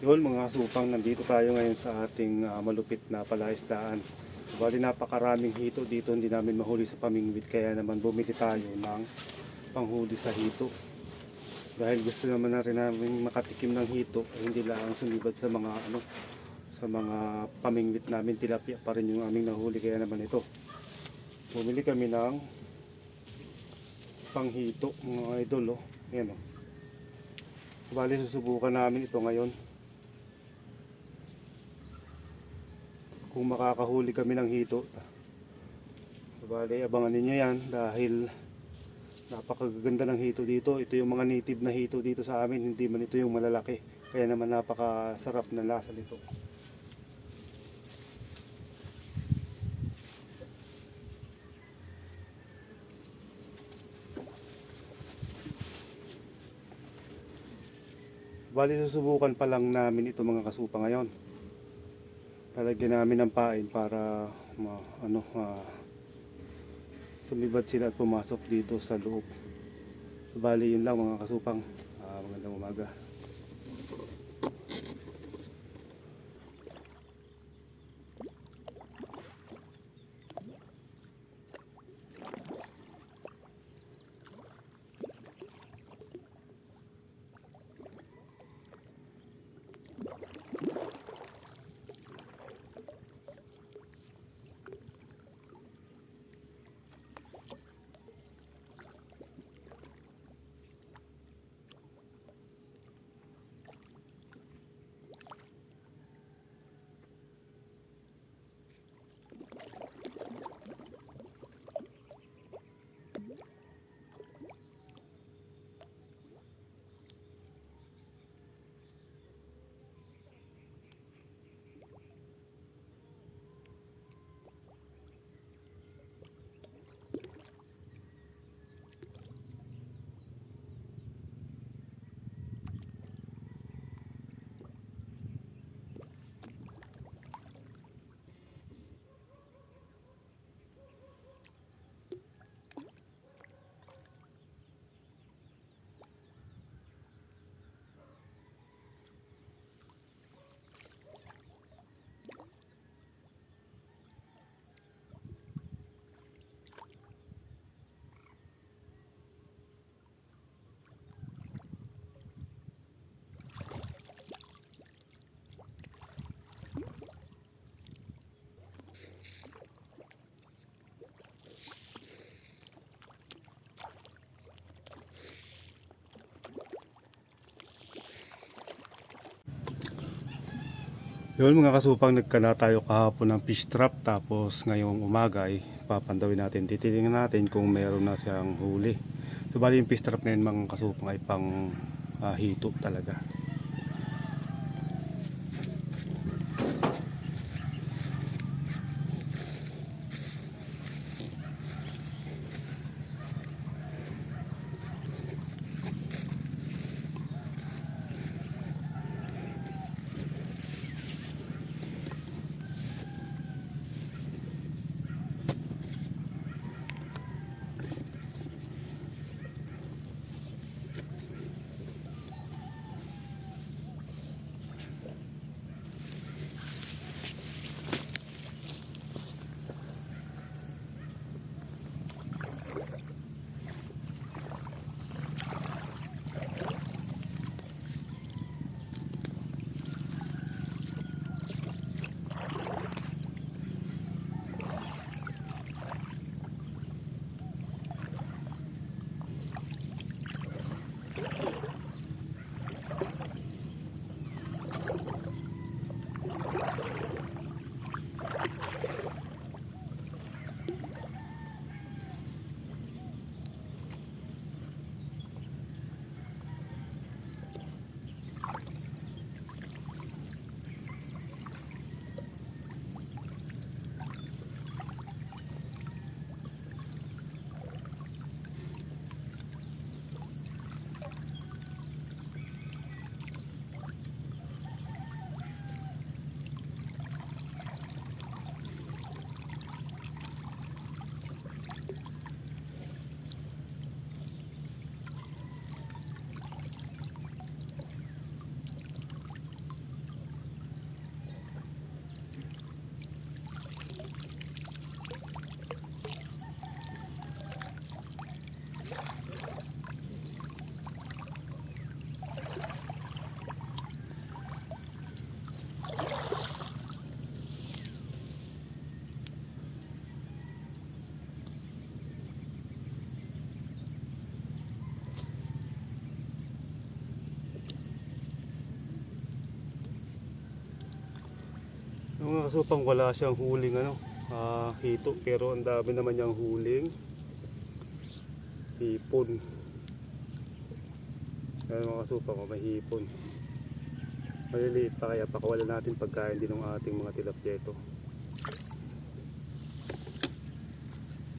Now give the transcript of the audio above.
Yun mga supang, nandito tayo ngayon sa ating ah, malupit na palaisdaan. Bali napakaraming hito dito, hindi namin mahuli sa pamingwit kaya naman bumili tayo ng panghuli sa hito. Dahil gusto naman na rin namin makatikim ng hito, eh, hindi lang sumibad sa mga ano sa mga pamingwit namin, tilapia pa rin yung aming nahuli kaya naman ito. Bumili kami ng panghito mga idol oh. Ayan oh. Bali susubukan namin ito ngayon. Kung makakahuli kami ng hito. Bali abangan ninyo yan dahil napakaganda ng hito dito. Ito yung mga native na hito dito sa amin, hindi man ito yung malalaki. Kaya naman napakasarap na lasa nito. Bali susubukan pa lang namin ito mga kasupa ngayon. Lalagyan namin ng pain para ma, ano, ah, sumibad sila at pumasok dito sa loob. Bali yun lang mga kasupang. Ah, magandang umaga. Yun mga kasupang nagkala tayo kahapon ng fish trap tapos ngayong umaga ay papandawin natin. Titingnan natin kung meron na siyang huli. So bali yung fish trap ngayon mga kasupang ay pang ah, hito talaga. Kasupang wala siyang huling ano, ah, hito pero ang dami naman niyang huling hipon. Ayan mga kasupang oh, may hipon. Maliliit pa kaya pakawalan natin pagkain din ng ating mga tilapia ito.